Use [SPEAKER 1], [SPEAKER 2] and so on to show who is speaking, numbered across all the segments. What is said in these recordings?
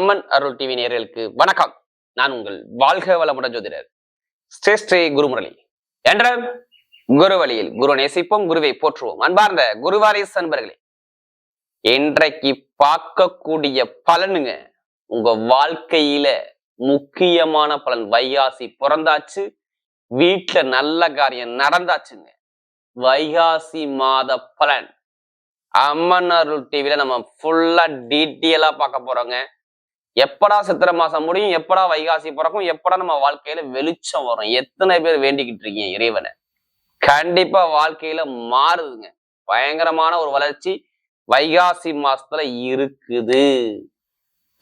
[SPEAKER 1] அம்மன் அருள் TV நேர்களுக்கு வணக்கம். நான் உங்கள் வாழ்க வளமுடன் ஜோதிடர் ஸ்ரீ ஸ்ரீ குருமுரளி. என்ற குரு வழியில் குரு நேசிப்போம் குருவை போற்றுவோம். அன்பார்ந்த குருவாரிஸ் அன்பர்களே இன்றைக்கு பார்க்கக்கூடிய பலனுங்க உங்க வாழ்க்கையில முக்கியமான பலன். வைகாசி பிறந்தாச்சு வீட்டுல நல்ல காரியம் நடந்தாச்சுங்க. வைகாசி மாத பலன். அம்மன் அருள் டிவில நம்ம ஃபுல்லா டீட்டெயிலா பார்க்க போறோங்க. எப்படா சித்திரை மாசம் முடியும் எப்படா வைகாசி பிறக்கும் எப்படா நம்ம வாழ்க்கையில வெளிச்சம் வரும். எத்தனை பேர் வேண்டிக்கிட்டு இருக்கீங்க இறைவனை? கண்டிப்பா வாழ்க்கையில மாறுதுங்க. பயங்கரமான ஒரு வளர்ச்சி வைகாசி மாசத்துல இருக்குது.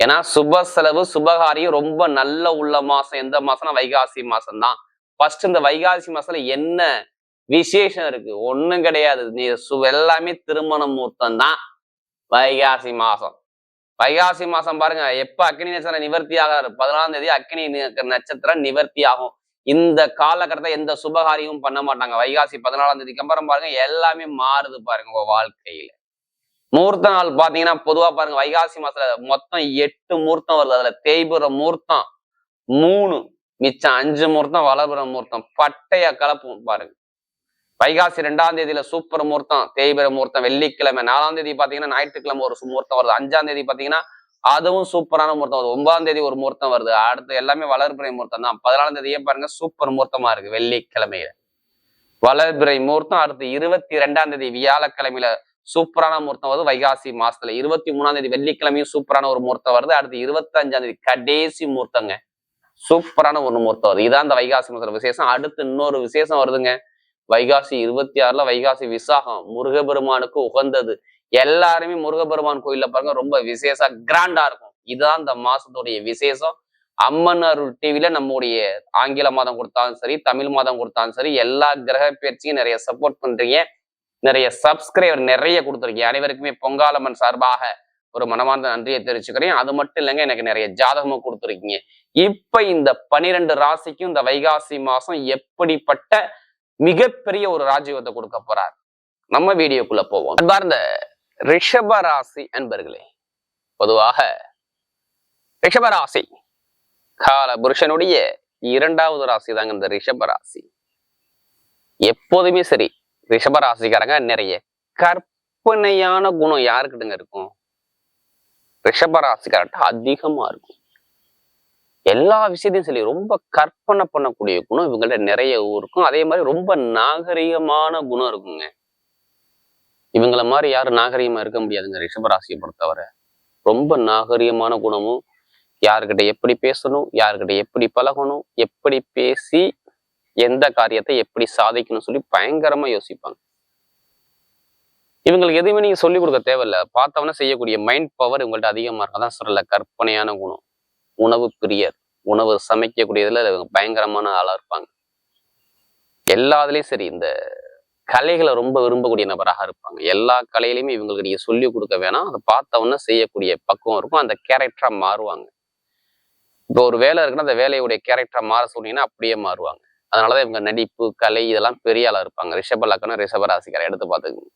[SPEAKER 1] ஏன்னா சுப செலவு சுபகாரியம் ரொம்ப நல்ல உள்ள மாசம். எந்த மாசம்னா வைகாசி மாசம் தான் ஃபர்ஸ்ட் இந்த வைகாசி மாசத்துல என்ன விசேஷம் இருக்கு? ஒண்ணும் கிடையாது. நீ சு எல்லாமே திருமண முகூர்த்தம் தான் வைகாசி மாசம். வைகாசி மாசம் பாருங்க எப்ப அக்னி நட்சத்திரம் நிவர்த்தி ஆகிறாரு பதினாலாம் தேதி அக்னி நட்சத்திரம் நிவர்த்தி ஆகும். இந்த காலகட்டத்தை எந்த சுபகாரியமும் பண்ண மாட்டாங்க. வைகாசி பதினாலாம் தேதிக்கு அப்புறம் பாருங்க எல்லாமே மாறுது பாருங்க உங்க வாழ்க்கையில. மூர்த்த நாள் பாத்தீங்கன்னா பொதுவா பாருங்க வைகாசி மாசத்துல மொத்தம் எட்டு முகூர்த்தம் வருது. அதுல தேய்புற முகூர்த்தம் மூணு மிச்சம் அஞ்சு முகூர்த்தம் வளர்புற முகூர்த்தம் பட்டைய கலப்பும் பாருங்க. வைகாசி ரெண்டாம் தேதியில சூப்பர் முகூர்த்தம் தேய்பிர முகூர்த்தம் வெள்ளிக்கிழமை நாலாம் தேதி பாத்தீங்கன்னா ஞாயிற்றுக்கிழமை ஒரு முகூர்த்தம் வருது. அஞ்சாம் தேதி பாத்தீங்கன்னா அதுவும் சூப்பரான முகூர்த்தம் வருது. ஒன்பதாம் தேதி ஒரு முகூர்த்தம் வருது. அடுத்து எல்லாமே வளர்பிறை முகூர்த்தம் தான். பதினாலாம் தேதியே பாருங்க சூப்பர் முகூர்த்தமா இருக்கு வெள்ளிக்கிழமையில. வளர்பிறை முகூர்த்தம். அடுத்து இருபத்தி ரெண்டாம் தேதி வியாழக்கிழமையில சூப்பரான முகூர்த்தம் வருது வைகாசி மாசத்துல. இருபத்தி மூணாம் தேதி வெள்ளிக்கிழமையும் சூப்பரான ஒரு முகூர்த்தம் வருது. அடுத்து இருபத்தி அஞ்சாம் தேதி கடைசி முகூர்த்தங்க. சூப்பரான ஒரு முகூர்த்தம் வருது. இதான் அந்த வைகாசி மாசத்துல விசேஷம். அடுத்து இன்னொரு விசேஷம் வருதுங்க. வைகாசி இருபத்தி ஆறுல வைகாசி விசாகம் முருகபெருமானுக்கு உகந்தது. எல்லாருமே முருகபெருமான் கோயில்ல பாருங்க ரொம்ப விசேஷ கிராண்டா இருக்கும். இதுதான் இந்த மாசத்துடைய விசேஷம். அம்மன் அருள் டிவில நம்முடைய ஆங்கில மாதம் கொடுத்தாலும் சரி தமிழ் மாதம் கொடுத்தாலும் சரி எல்லா கிரக பயிற்சியும் நிறைய சப்போர்ட் பண்றீங்க. நிறைய சப்ஸ்கிரைபர் நிறைய கொடுத்துருக்கீங்க. அனைவருக்குமே பொங்காலம்மன் சார்பாக ஒரு மனமார்ந்த நன்றியை தெரிவிச்சுக்கிறேன். அது மட்டும் இல்லைங்க எனக்கு நிறைய ஜாதகமும் கொடுத்துருக்கீங்க. இப்ப இந்த பனிரெண்டு ராசிக்கும் இந்த வைகாசி மாசம் எப்படிப்பட்ட மிகப்பெரிய ஒரு ராஜயோகத்தை கொடுக்க போறார். நம்ம வீடியோக்குள்ள போவோம். அன்பார்ந்த ரிஷப ராசி அன்பர்களே பொதுவாக ரிஷப ராசி கால புருஷனுடைய இரண்டாவது ராசி தாங்க இந்த ரிஷப ராசி. எப்போதுமே சரி ரிஷப ராசிக்காரங்க நிறைய கற்பனையான குணம் யாருக்கிட்டங்க இருக்கும்? ரிஷப ராசிக்காரர்கிட்ட அதிகமா இருக்கும். எல்லா விஷயத்தையும் சரி ரொம்ப கற்பனை பண்ணக்கூடிய குணம் இவங்கள்ட்ட நிறைய இருக்கும். அதே மாதிரி ரொம்ப நாகரிகமான குணம் இருக்குங்க. இவங்கள மாதிரி யாரும் நாகரிகமா இருக்க முடியாதுங்க ரிஷபராசியை பொறுத்தவரை. ரொம்ப நாகரிகமான குணமும் யாருக்கிட்ட எப்படி பேசணும் யாருக்கிட்ட எப்படி பழகணும் எப்படி பேசி எந்த காரியத்தை எப்படி சாதிக்கணும் சொல்லி பயங்கரமா யோசிப்பாங்க. இவங்களுக்கு எதுவுமே நீங்க சொல்லிக் கொடுக்க தேவையில்ல. பார்த்தவன செய்யக்கூடிய மைண்ட் பவர் இவங்கள்ட்ட அதிகமா இருக்கும். அதான் சொல்லல கற்பனையான குணம். உணவு பிரியர். உணவு சமைக்கக்கூடியதுல பயங்கரமான ஆளா இருப்பாங்க. எல்லாத்துலயும் சரி இந்த கலைகளை ரொம்ப விரும்பக்கூடிய நபராக இருப்பாங்க. எல்லா கலையிலையுமே இவங்களுக்கு நீங்கள் சொல்லிக் கொடுக்க வேணாம். அதை பார்த்தவொன்னே செய்யக்கூடிய பக்குவம் இருக்கும். அந்த கேரக்டரா மாறுவாங்க. இப்போ ஒரு வேலை இருக்குன்னா அந்த வேலையுடைய கேரக்டரை மாற சொன்னீங்கன்னா அப்படியே மாறுவாங்க. அதனாலதான் இவங்க நடிப்பு கலை இதெல்லாம் பெரிய ஆளா இருப்பாங்க. ரிஷப லக்கணம் ரிஷப ராசிக்காரை எடுத்து பார்த்துக்கோங்க.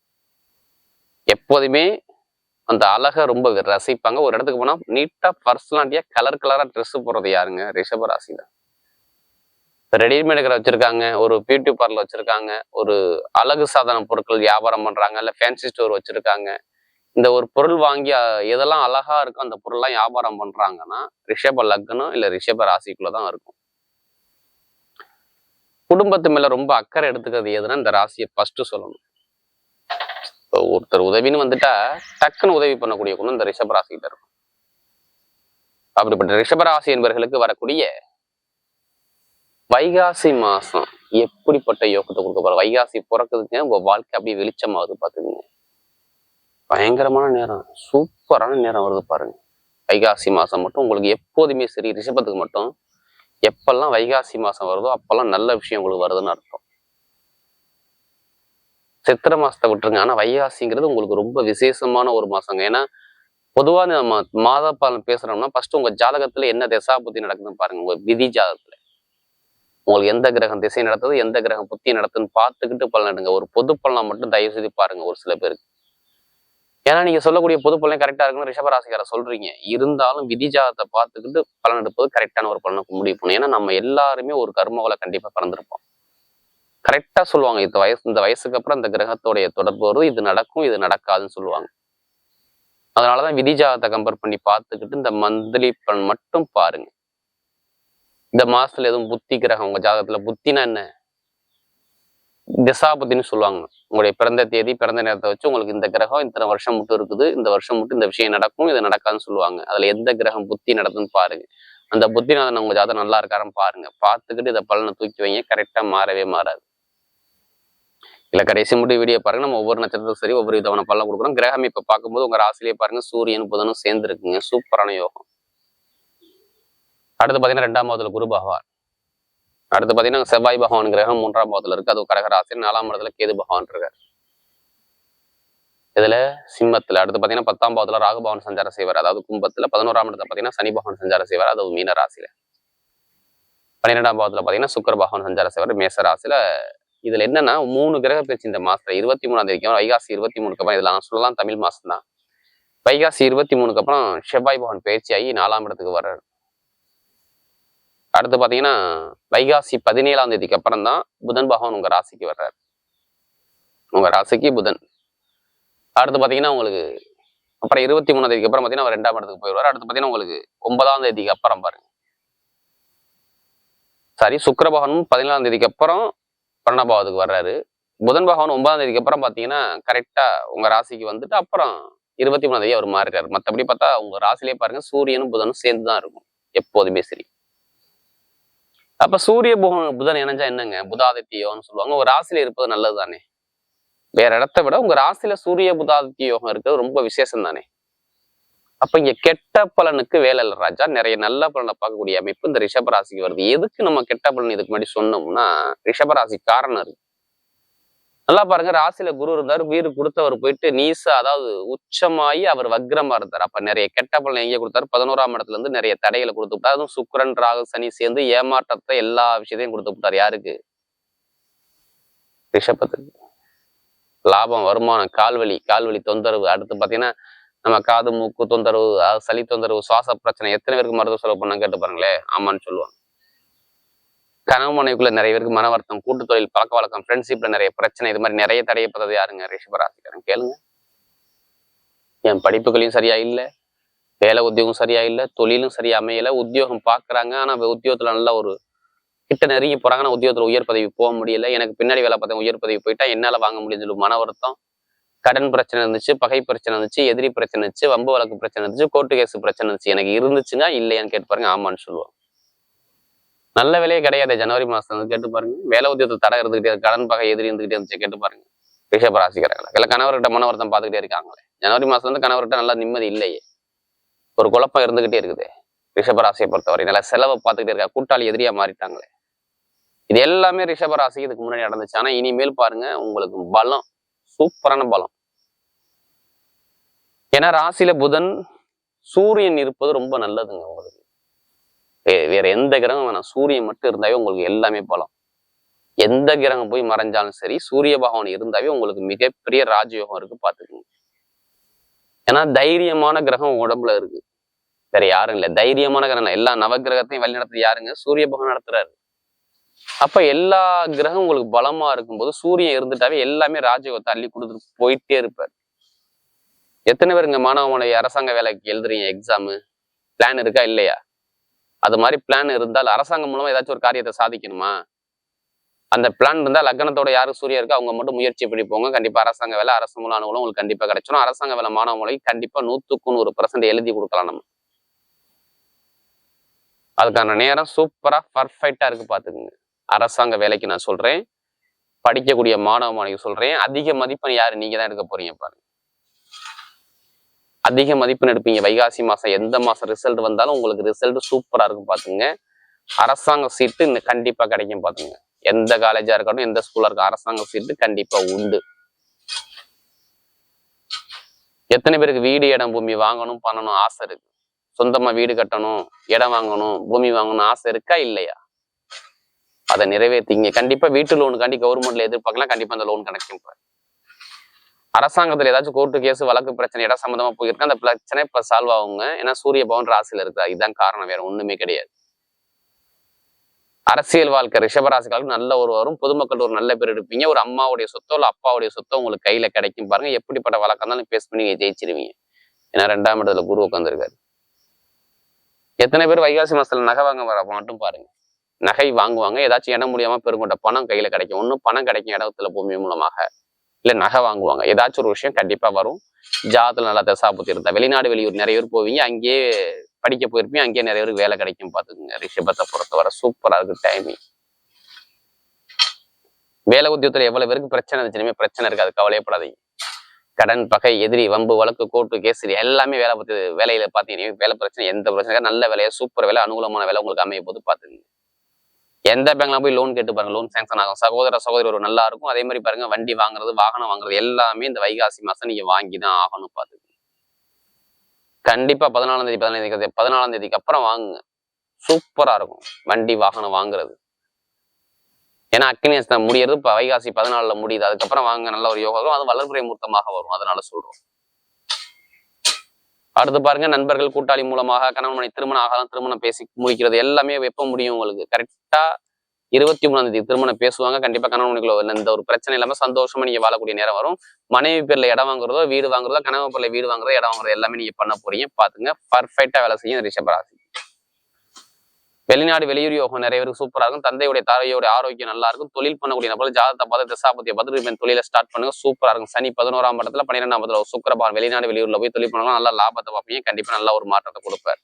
[SPEAKER 1] எப்போதுமே அந்த அழகை ரொம்ப ரசிப்பாங்க. ஒரு இடத்துக்கு போனா நீட்டா பர்சனாலிட்டியா கலர் கலரா ட்ரெஸ் போடுறது யாருங்க? ரிஷப ராசி தான் ரெடிமேட் கடை வச்சிருக்காங்க ஒரு பியூட்டி பார்லர் வச்சிருக்காங்க ஒரு அழகு சாதன பொருட்கள் வியாபாரம் பண்றாங்க இல்ல ஃபேன்சி ஸ்டோர் வச்சிருக்காங்க. இந்த ஒரு பொருள் வாங்கி எதெல்லாம் அழகா இருக்கும் அந்த பொருள்லாம் வியாபாரம் பண்றாங்கன்னா ரிஷப லக்னம் இல்ல ரிஷப ராசிக்குள்ள தான் இருக்கும். குடும்பத்து மேல ரொம்ப அக்கறை எடுத்துக்கிறது எதுனா இந்த ராசியை ஃபர்ஸ்ட் சொல்லணும். இப்போ ஒருத்தர் உதவின்னு வந்துட்டா டக்குன்னு உதவி பண்ணக்கூடிய குணம் இந்த ரிஷபராசிகிட்ட இருக்கும். அப்படிப்பட்ட ரிஷபராசி என்பவர்களுக்கு வரக்கூடிய வைகாசி மாசம் எப்படிப்பட்ட யோகத்தை கொடுக்க போற வைகாசி பிறக்குதுங்க உங்க வாழ்க்கை அப்படியே வெளிச்சமாகுது பாத்துக்கங்க பயங்கரமான நேரம் சூப்பரான நேரம் வருது பாருங்க. வைகாசி மாசம் மட்டும் உங்களுக்கு எப்போதுமே சரி ரிஷபத்துக்கு மட்டும் எப்பெல்லாம் வைகாசி மாசம் வருதோ அப்பெல்லாம் நல்ல விஷயம் உங்களுக்கு வருதுன்னு அர்த்தம். சித்திரை மாசத்தை விட்டுருங்க. ஆனா வைகாசிங்கிறது உங்களுக்கு ரொம்ப விசேஷமான ஒரு மாசங்க. ஏன்னா பொதுவாக நம்ம மாத பலன் பேசுறோம்னா ஃபர்ஸ்ட் உங்க ஜாதகத்துல என்ன திசா புத்தி நடக்குதுன்னு பாருங்க. உங்க விதி ஜாதகத்துல. உங்களுக்கு எந்த கிரகம் திசை நடத்துது எந்த கிரகம் புத்தி நடத்துன்னு பார்த்துக்கிட்டு பலன் எடுங்க. ஒரு பொது பலனை மட்டும் தயவு செய்து பாருங்க ஒரு சில பேருக்கு. ஏன்னா நீங்க சொல்லக்கூடிய பொது பலன் கரெக்டா இருக்குன்னு ரிஷபராசிக்கார சொல்றீங்க. இருந்தாலும் விதி ஜாதத்தை பார்த்துக்கிட்டு பலன் எடுப்பது கரெக்டான ஒரு பலனை முடிவு பண்ணும். ஏன்னா நம்ம எல்லாருமே ஒரு கர்மகளை கண்டிப்பா பிறந்திருப்போம். கரெக்டா சொல்லுவாங்க. இந்த வயசு இந்த வயசுக்கு அப்புறம் இந்த கிரகத்தோடைய தொடர்பு வரும் இது நடக்கும் இது நடக்காதுன்னு சொல்லுவாங்க. அதனாலதான் விதிஜாதத்தை கம்பேர் பண்ணி பார்த்துக்கிட்டு இந்த மந்த்லி பலன் மட்டும் பாருங்க. இந்த மாசத்துல எதுவும் புத்தி கிரகம் உங்க ஜாதகத்துல புத்தினா என்ன? திசாபத்தின்னு சொல்லுவாங்க. உங்களுடைய பிறந்த தேதி பிறந்த நேரத்தை வச்சு உங்களுக்கு இந்த கிரகம் இத்தனை வருஷம் மட்டும் இருக்குது. இந்த வருஷம் மட்டும் இந்த விஷயம் நடக்கும் இது நடக்காதுன்னு சொல்லுவாங்க. அதுல எந்த கிரகம் புத்தி நடக்குதுன்னு பாருங்க. அந்த புத்திநாதன் உங்க ஜாதகம் நல்லா இருக்காருன்னு பாருங்க. பார்த்துக்கிட்டு இதை பலனை தூக்கி வைங்க. கரெக்டா மாறவே மாறாது. இல்ல கடைசி முடி வீடியோ பாருங்க. நம்ம ஒவ்வொரு நட்சத்திரத்துக்கும் சரி ஒவ்வொரு விதமான பலன் கொடுக்குறோம். கிரகம் இப்ப பார்க்கும்போது உங்க ராசிலேயே பாருங்க. சூரியன் புதனும் சேர்ந்து இருக்குங்க. சூப்பரான யோகம். அடுத்து பாத்தீங்கன்னா ரெண்டாம் பாவத்துல குரு பகவான். அடுத்து பாத்தீங்கன்னா செவ்வாய் பகவான் கிரகம் மூன்றாம் பாவத்துல இருக்கு. அது கடகராசி நாலாம் இடத்துல கேது பகவான் இருக்கார். இதுல சிம்மத்தில் அடுத்து பாத்தீங்கன்னா பத்தாம் பாவத்துல ராகு பகவான் சஞ்சாரம் செய்வார். அதாவது கும்பத்துல பதினோராம் இடத்துல பாத்தீங்கன்னா சனி பகவான் சஞ்சாரம் செய்வார். அது மீன ராசியில. பன்னிரெண்டாம் பாவத்தில் பாத்தீங்கன்னா சுக்கர பகவான் சஞ்சாரம் செய்வார். மேச ராசியில இதுல என்னன்னா மூணு கிரக பேச்சு இந்த மாசத்துல இருபத்தி மூணாம் தேதிக்கு வைகாசி இருபத்தி மூணுக்கு அப்புறம் இதுல நான் சொல்லலாம் தமிழ் மாசம் தான் வைகாசி இருபத்தி மூணுக்கு அப்புறம் செவ்வாய் பகவான் பயிற்சியாகி நாலாம் இடத்துக்கு வர்றாரு. அடுத்து பாத்தீங்கன்னா வைகாசி பதினேழாம் தேதிக்கு அப்புறம் தான் புதன் பகவான் உங்க ராசிக்கு வர்றாரு. உங்க ராசிக்கு புதன். அடுத்து பாத்தீங்கன்னா உங்களுக்கு அப்புறம் இருபத்தி மூணாம் தேதிக்கு அப்புறம் பாத்தீங்கன்னா அவர் ரெண்டாம் இடத்துக்கு போயிடுவார். அடுத்து பாத்தீங்கன்னா உங்களுக்கு ஒன்பதாம் தேதிக்கு அப்புறம் பாருங்க. சாரி சுக்கரபகவானும் பதினேழாம் தேதிக்கு அப்புறம் பன்னெண்டாம் பாவத்துக்கு வர்றாரு. புதன் பகவான் ஒன்பதாம் தேதிக்கு அப்புறம் பாத்தீங்கன்னா கரெக்டா உங்க ராசிக்கு வந்துட்டு அப்புறம் இருபத்தி மூணாம் தேதி அவர் மாறுறாரு. மத்தபடி பார்த்தா உங்க ராசிலேயே பாருங்க சூரியனும் புதனும் சேர்ந்து தான் இருக்கும். எப்போதுமே சரி. அப்ப சூரிய புகன் புதன் இணைஞ்சா என்னங்க? புதாதித்ய யோகம்னு சொல்லுவாங்க. உங்க ராசியில இருப்பது நல்லது தானே வேற இடத்த விட உங்க ராசியில சூரிய புதாதித்ய யோகம் இருக்கிறது ரொம்ப விசேஷம் தானே அப்ப இங்க கெட்ட பலனுக்கு வேலை ராஜா. நிறைய நல்ல பலனை பார்க்கக்கூடிய அமைப்பு இந்த ரிஷபராசிக்கு வருது. எதுக்கு நம்ம கெட்ட பலன் இதுக்கு முன்னாடி சொன்னோம்னா ரிஷபராசி காரணம் இருக்கு நல்லா பாருங்க ராசியில குரு இருந்தாரு வீடு கொடுத்தவர் போயிட்டு நீசா அதாவது உச்சமாயி அவர் வக்ரமா இருந்தார். அப்ப நிறைய கெட்ட பலன் எங்கே கொடுத்தாரு? பதினோராம் இடத்துல இருந்து நிறைய தடைகளை கொடுத்து விட்டார். அதுவும் சுக்கிரன் ராகு சனி சேர்ந்து ஏமாற்றத்தை எல்லா விஷயத்தையும் கொடுத்து விட்டார். யாருக்கு? ரிஷபத்துக்கு. லாபம் வருமானம் கால்வழி கால்வழி தொந்தரவு. அடுத்து பாத்தீங்கன்னா நம்ம காது மூக்கு தொந்தரவு அதாவது சளி தொந்தரவு சுவாச பிரச்சனை எத்தனை பேருக்கு மருத்துவ செலவு பண்ண கேட்டு பாருங்களேன் ஆமான்னு சொல்லுவாங்க. கனவு மனைவிக்குள்ள நிறைய பேருக்கு மன வருத்தம் கூட்டு தொழில் பழக்க வழக்கம் ஃப்ரெண்ட்ஷிப்ல நிறைய பிரச்சனை இது மாதிரி நிறைய தடையப்பட்டது யாருங்க? ரிஷபராசிக்காரன் கேளுங்க. என் படிப்புகளையும் சரியா இல்லை வேலை உத்தியோகம் சரியா இல்லை தொழிலும் சரியா அமையல உத்தியோகம் பாக்குறாங்க ஆனா உத்தியோகத்துல நல்ல ஒரு கிட்ட நெருங்கி போறாங்க ஆனா உத்தியோகத்துல உயர் பதவி போக முடியல எனக்கு பின்னாடி வேலை பார்த்தேன் உயர் பதவி போயிட்டா என்னால வாங்க முடியும்னு மன வருத்தம் கடன் பிரச்சனை இருந்துச்சு பகை பிரச்சனை இருந்துச்சு எதிரி பிரச்சனை இருந்துச்சு வம்பு வழக்கு பிரச்சனை இருந்துச்சு கோர்ட்டு கேஸ் பிரச்சனை இருந்துச்சு. எனக்கு இருந்துச்சுங்க இல்லையான்னு கேட்டு பாருங்க ஆமான்னு சொல்லுவோம் நல்ல வேலையே கிடையாது ஜனவரி மாசம் கேட்டு பாருங்க. வேலை உத்தியோகத்தை தடை இருந்துகிட்டே கடன் பகை எதிரி இருந்துகிட்டே இருந்துச்சு கேட்டு பாருங்க. ரிஷபராசிக்கிறாங்களா இல்லை கணவர்கிட்ட மனவர்த்தம் பார்த்துக்கிட்டே இருக்காங்களே. ஜனவரி மாசம் வந்து கணவர்கிட்ட நல்லா நிம்மதி இல்லையே. ஒரு குழப்பம் இருந்துகிட்டே இருக்குது ரிஷபராசியை பொறுத்தவரை நல்லா செலவை பார்த்துக்கிட்டே இருக்கா கூட்டாளி எதிரியா மாறிட்டாங்களே. இது எல்லாமே ரிஷபராசிக்கு இதுக்கு முன்னாடி நடந்துச்சு. ஆனா இனிமேல் பாருங்க உங்களுக்கு பலம் சூப்பரான பலம். ஏன்னா ராசியில புதன் சூரியன் இருப்பது ரொம்ப நல்லதுங்க உங்களுக்கு. வேற எந்த கிரகம் வேணாம். சூரியன் மட்டும் இருந்தாவே உங்களுக்கு எல்லாமே பலம். எந்த கிரகம் போய் மறைஞ்சாலும் சரி சூரிய பகவான் இருந்தாவே உங்களுக்கு மிகப்பெரிய ராஜயோகம் இருக்கு பாத்துக்கோங்க ஏன்னா தைரியமான கிரகம் உடம்புல இருக்கு. வேற யாரும் இல்லை. தைரியமான கிரகம் எல்லா நவகிரகத்தையும் வழிநடத்துறது யாருங்க? சூரிய பகவான் நடத்துறாரு. அப்ப எல்லா கிரகம் உங்களுக்கு பலமா இருக்கும்போது சூரியன் இருந்துட்டாவே எல்லாமே ராஜயோகத்தை அள்ளி கொடுத்துட்டு போயிட்டே இருப்பார். எத்தனை பேருங்க மாணவ மாணவி அரசாங்க வேலைக்கு எழுதுறீங்க? எக்ஸாமு பிளான் இருக்கா? இல்லையா? அது மாதிரி பிளான் இருந்தால் அரசாங்கம் மூலமா ஏதாச்சும் ஒரு காரியத்தை சாதிக்கணுமா? அந்த பிளான் இருந்தால் லக்னத்தோட யாருக்கு சூரிய இருக்கோ அவங்க மட்டும் முயற்சி பண்ணி போங்க. கண்டிப்பா அரசாங்க வேலை அரசு மூலம் அனுகூலம் உங்களுக்கு கண்டிப்பா கிடைச்சிடும் அரசாங்க வேலை மாணவ மொழி கண்டிப்பா நூத்துக்கு நூறு பர்சன்ட் எழுதி கொடுக்கலாம் நம்ம. அதுக்கான நேரம் சூப்பரா பர்ஃபெக்டா இருக்கு பாத்துக்குங்க அரசாங்க வேலைக்கு நான் சொல்றேன். படிக்கக்கூடிய மாணவ மாணவிக்கு சொல்றேன். அதிக மதிப்பெண் யாரு? நீங்க தான் எடுக்க போறீங்க பாருங்க. அதிக மதிப்பெண் எடுப்பீங்க. வைகாசி மாசம் எந்த மாசம் ரிசல்ட் வந்தாலும் உங்களுக்கு ரிசல்ட் சூப்பரா இருக்கும் பாத்துங்க அரசாங்க சீட்டு இன்னும் கண்டிப்பா கிடைக்கும் பாத்துங்க எந்த காலேஜா இருக்கட்டும் எந்த ஸ்கூலா இருக்கும் அரசாங்க சீட்டு கண்டிப்பா உண்டு. எத்தனை பேருக்கு வீடு இடம் பூமி வாங்கணும் பண்ணணும் ஆசை இருக்கு. சொந்தமா வீடு கட்டணும் இடம் வாங்கணும் பூமி வாங்கணும் ஆசை இருக்கா? இல்லையா? அதை நிறைவேற்றிங்க கண்டிப்பா வீட்டு லோனுக்காண்டி கவர்மெண்ட்ல எதிர்பார்க்கலாம். கண்டிப்பா அந்த லோன் கிடைக்கும் இப்ப அரசாங்கத்துல ஏதாச்சும் கோர்ட்டு கேஸ் வழக்கு பிரச்சனை இடம் சம்மந்தமாக போயிருக்கு அந்த பிரச்சனை இப்போ சால்வ் ஆகுங்க. ஏன்னா சூரிய பவன் ராசியில் இருக்கிறார் இதுதான் காரணம் வேற ஒண்ணுமே கிடையாது. அரசியல் வாழ்க்கை ரிஷபராசிக்காரருக்கு நல்ல ஒரு வரும். பொதுமக்கள் ஒரு நல்ல பேர் எடுப்பீங்க. ஒரு அம்மாவுடைய சொத்தோ இல்லை அப்பாவுடைய சொத்தோ உங்களுக்கு கையில கிடைக்கும் பாருங்க. எப்படிப்பட்ட வழக்கம் இருந்தாலும் பேஸ் பண்ணி நீங்க ஜெயிச்சிருவீங்க. ஏன்னா ரெண்டாம் இடத்துல குரு உட்காந்துருக்காரு எத்தனை பேர் வைகாசி மாசத்துல நகை வாங்க வர மட்டும் பாருங்க. நகை வாங்குவாங்க. ஏதாச்சும் இடம் முடியாம பெருங்கொண்ட பணம் கையில கிடைக்கும். ஒன்றும் பணம் கிடைக்கும் இடத்துல பூமி மூலமாக. இல்ல நகை வாங்குவாங்க. ஏதாச்சும் ஒரு விஷயம் கண்டிப்பா வரும். ஜாதத்தில் நல்லா தசாபுத்தி இருந்தா. வெளிநாடு வெளியூர் நிறைய பேர் போவீங்க. அங்கேயே படிக்க போயிருப்பீங்க. அங்கேயே நிறைய பேருக்கு வேலை கிடைக்கும் பார்த்துக்குங்க. ரிஷபத்தை பொறுத்தவரை சூப்பரா இருக்கு டைமிங் வேலை உத்தியோகத்தில் எவ்வளவு பேருக்கு பிரச்சனை இருந்துச்சுமே பிரச்சனை இருக்காது. கவலையப்படாதீங்க. கடன் பகை எதிரி வம்பு வழக்கு கோர்ட்டு கேசரி எல்லாமே வேலை பத்தி வேலையில பாத்தீங்கன்னா வேலை பிரச்சனை எந்த பிரச்சனை நல்ல வேலையா சூப்பர் வேலை அனுகூலமான வேலை உங்களுக்கு அமைய போது பாத்துக்கோங்க எந்த பேங்க்ல போய் லோன் கேட்டு பாருங்க லோன் சேங்ஷன் ஆகும். சகோதர சகோதரி ஒரு நல்லா இருக்கும். அதே மாதிரி பாருங்க வண்டி வாங்குறது வாகனம் வாங்குறது எல்லாமே இந்த வைகாசி மாசம் நீங்க வாங்கி தான் ஆகணும் பாத்துக்கு கண்டிப்பா பதினாலாம் தேதி பதினாலாம் தேதி பதினாலாம் தேதிக்கு அப்புறம் வாங்குங்க. சூப்பரா இருக்கும். வண்டி வாகனம் வாங்குறது. ஏன்னா அக்னி முடியறது வைகாசி பதினாலுல முடியுது. அதுக்கப்புறம் வாங்க நல்ல ஒரு யோகம் வரும். அது வளர்ப்புறை மூர்த்தமாக வரும். அதனால சொல்றோம். அடுத்து பாருங்க நண்பர்கள் கூட்டாளி மூலமாக கணவன் மணி திருமணம் ஆகலாம் திருமணம் பேசி முடிக்கிறது எல்லாமே வெப்ப முடியும் உங்களுக்கு. கரெக்டா இருபத்தி மூணாம் தேதி திருமணம் பேசுவாங்க. கண்டிப்பா கணவன் மணிக்குள்ள எந்த ஒரு பிரச்சனை இல்லாம சந்தோஷமா நீங்க வாழக்கூடிய நேரம் வரும். மனைவி பேர்ல இடம் வாங்குறதோ வீடு வாங்குறதோ கணவன் பேர்ல வீடு வாங்குறதோ இடம் வாங்குறதோ எல்லாமே நீங்க பண்ண போறீங்க. பாத்துங்க பர்ஃபெக்டா வேலை செய்யும் ரிஷபராசி வெளிநாடு வெளியூர் யோகம் நிறைய பேருக்கு சூப்பரா இருக்கும். தந்தையுடைய தாரையோட ஆரோக்கியம் நல்லா இருக்கும். தொழில் பண்ணக்கூடிய நபர்கள் ஜாதகத்தை பார்த்து திசாபத்திய பார்த்து தொழிலை ஸ்டார்ட் பண்ணுங்க. சூப்பரா இருக்கும். சனி பதினோராம் இடத்துல பன்னிரெண்டாம் இடத்துல சுக்கரபான் வெளிநாடு வெளியூர்ல போய் தொழில் பண்ணலாம். நல்லா லாபத்தை பார்ப்பீங்க. கண்டிப்பா நல்ல ஒரு மாற்றத்தை கொடுப்பார்.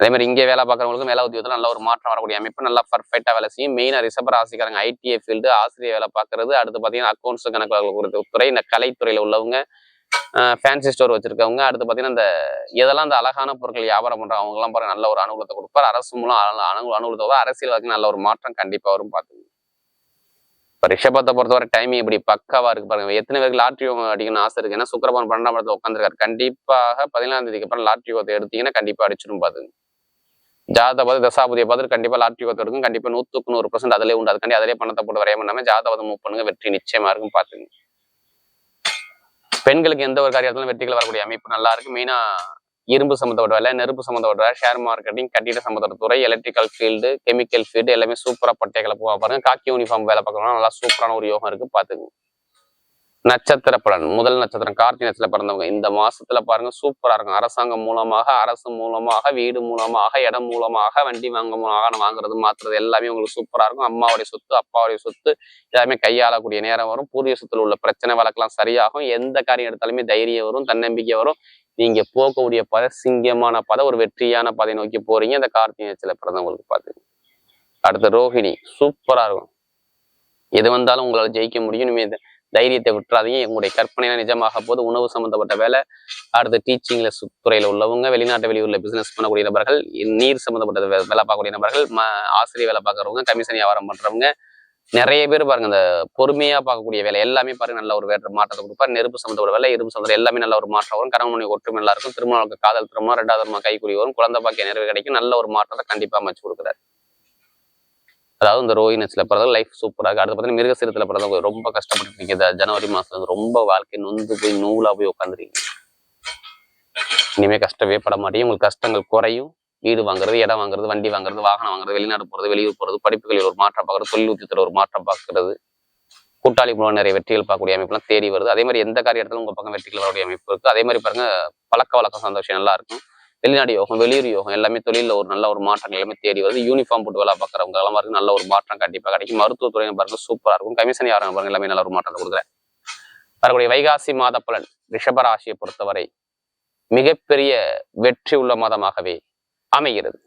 [SPEAKER 1] அதே மாதிரி இங்கே வேலை பார்க்குறவங்களுக்கும் வேலை உத்தியோகத்தில் நல்ல ஒரு மாற்றம் வரக்கூடிய அமைப்பு. நல்லா பர்ஃபெக்டாக வேலை செய்யும். மெயினாக ரிசபர் ராசிக்காரங்க ஐடிஐ ஃபீல்டு ஆசிரியர் வேலை பார்க்கறது. அடுத்து பார்த்தீங்கன்னா அக்கௌண்ட்ஸ் கணக்கு துறை. இந்த கலைத்துறையில் உள்ளவங்க ஃபேன்சி ஸ்டோர் வச்சிருக்கவங்க அடுத்து பார்த்தீங்கன்னா இந்த இதெல்லாம் இந்த அழகான பொருட்கள் வியாபாரம் பண்றவங்க அவங்கலாம் பாருங்க நல்ல ஒரு அனுகூலத்தை கொடுப்பார். அரசு மூலம் அனு- அனு அனுகூலத்தை அரசியல் வாழ்க்கை நல்ல ஒரு மாற்றம் கண்டிப்பா வரும் பார்த்துங்க இப்போ ரிஷபத்தை பொறுத்தவரை டைமிங் இப்படி பக்காவாக இருக்கு பாருங்க. எத்தனை பேருக்கு லாட்ரி அடிக்கணும்னு ஆசை இருக்கு. ஏன்னா சுக்கரபான் பன்னெண்டாம் இடத்துல உட்காந்துருக்காரு கண்டிப்பாக பதினேழாம் தேதிக்கு அப்புறம் லாட்ரி கோத்தை எடுத்தீங்கன்னா கண்டிப்பா அடிச்சிடும் பார்த்துங்க ஜாதக பார்த்து தசாபதியை பார்த்து கண்டிப்பா லாட்ரி கோத்தை எடுக்கும். கண்டிப்பா நூத்துக்கு நூறு பர்சன்ட் அதிலே உண்டு. அதுக்காண்டி அதிலே பணத்தை போட்டு வரைய பண்ணாம ஜாதகத்தை மூவ் பண்ணுங்க. வெற்றி நிச்சயமா இருக்கும் பார்த்துங்க பெண்களுக்கு எந்த ஒரு காரியத்திலும் வெற்றிகள் வரக்கூடிய அமைப்பு நல்லா இருக்கு. மெயினா இரும்பு சம்மந்தப்பட்ட வேலை நெருப்பு சம்மந்தப்பட்ட ஷேர் மார்க்கெட்டிங் கட்டிட சம்மந்தப்பட்ட துறை எலக்ட்ரிக்கல் ஃபீல்டு கெமிக்கல் ஃபீல்டு எல்லாமே சூப்பரா பட்டைகளை போக பாருங்க. காக்கி யூனிஃபார்ம் வேலை பார்க்கணும்னா நல்லா சூப்பரான ஒரு யோகம் இருக்கு. பாத்துக்கோங்க நட்சத்திர பலன் முதல் நட்சத்திரம் கார்த்தி நட்சத்திரம் பிறந்தவங்க. இந்த மாசத்துல பாருங்க சூப்பரா இருக்கும். அரசாங்கம் மூலமாக அரசு மூலமாக வீடு மூலமாக இடம் மூலமாக வண்டி வாங்க மூலமாக வாங்குறது மாத்துறது எல்லாமே உங்களுக்கு சூப்பரா இருக்கும். அம்மாவுடைய சொத்து அப்பாவுடைய சொத்து எல்லாமே கையாளக்கூடிய நேரம் வரும். பூர்வீக சொத்துல உள்ள பிரச்சனை வழக்கெல்லாம் சரியாகும். எந்த காரியம் எடுத்தாலுமே தைரியம் வரும் தன்னம்பிக்கை வரும். நீங்க போகக்கூடிய பத சிங்கமான பதை. ஒரு வெற்றியான பதை நோக்கி போறீங்க. இந்த கார்த்திகை நட்சத்திரம் பிறந்தவங்களுக்கு பார்த்து அடுத்து ரோஹிணி. சூப்பரா இருக்கும். எது வந்தாலும் உங்களால் ஜெயிக்க முடியும். இனிமே தைரியத்தை விட்டுறாதீங்க. உங்களுடைய கற்பனைலாம் நிஜமாக போது உணவு சம்பந்தப்பட்ட வேலை அடுத்து டீச்சிங்ல துறையில உள்ளவங்க வெளிநாட்டு வெளியூர்ல பிசினஸ் பண்ணக்கூடிய நபர்கள் நீர் சம்பந்தப்பட்ட வேலை பார்க்கக்கூடிய நபர்கள் ம ஆசிரியர் வேலை பார்க்கறவங்க கமிஷன் வியாபாரம் பண்றவங்க நிறைய பேர் பாருங்க இந்த பொறுமையா பார்க்கக்கூடிய வேலை எல்லாமே பாருங்க நல்ல ஒரு வேற்ற மாற்றத்தை கொடுப்பார். நெருப்பு சம்மந்தப்பட்ட வேலை இரும்பு சம்பந்தம் எல்லாமே நல்ல ஒரு மாற்றம் வரும். கணவனுடைய ஒற்றுமை நல்லா இருக்கும். திருமணம் காதல் திருமணம் ரெண்டாவது திருமணம் கைக்கூடி வரும். குழந்தை பாக்கிய நிறைவு கிடைக்கும். நல்ல ஒரு மாற்றத்தை கண்டிப்பா அமைச்சு கொடுக்குறாரு. அதாவது இந்த ரோஹி நட்சத்திர பிறந்தவங்க லைஃப் சூப்பராக அடுத்து பார்த்தீங்கன்னா மிருகசீரத்தில் பிறந்தவங்க ரொம்ப கஷ்டப்பட்டு இருக்கீங்க ஜனவரி மாசத்துல ரொம்ப வாழ்க்கை நொந்து போய் நூலா போய் உட்காந்துருக்கீங்க இனிமே கஷ்டமே பட மாட்டீங்க. உங்களுக்கு கஷ்டங்கள் குறையும். வீடு வாங்குறது இடம் வாங்குறது வண்டி வாங்குறது வாகனம் வாங்குறது வெளிநாடு போறது வெளியூர் போறது படிப்புகளில் ஒரு மாற்றம் பார்க்கறது தொழில் உத்தியத்தில் ஒரு மாற்றம் பார்க்கறது கூட்டாளி மூலம் நிறைய வெற்றிகள் பார்க்கக்கூடிய அமைப்புலாம் தேடி வருது. அதே மாதிரி எந்த காரியத்திலும் உங்க பக்கம் வெற்றிகள் வரக்கூடிய அமைப்பு இருக்கு? அதே மாதிரி பாருங்க பழக்க வழக்கம் சந்தோஷம் நல்லா இருக்கும். வெளிநாடு யோகம் வெளியூர் யோகம் எல்லாமே தொழிலில் ஒரு நல்ல ஒரு மாற்றம் எல்லாமே தேடி வருது. யூனிஃபார்ம் போட்டு வேலை பார்க்குறவங்க எல்லாம் பாருங்க நல்ல ஒரு மாற்றம் கண்டிப்பாக கிடைக்கும். மருத்துவத்துறை பாருங்க சூப்பரா இருக்கும். கமிஷன் யாரும் பாருங்க எல்லாமே நல்ல ஒரு மாற்றத்தை கொடுக்குறேன் வரக்கூடிய வைகாசி மாத பலன் ரிஷபராசியை பொறுத்தவரை மிகப்பெரிய வெற்றி உள்ள மாதமாகவே அமைகிறது.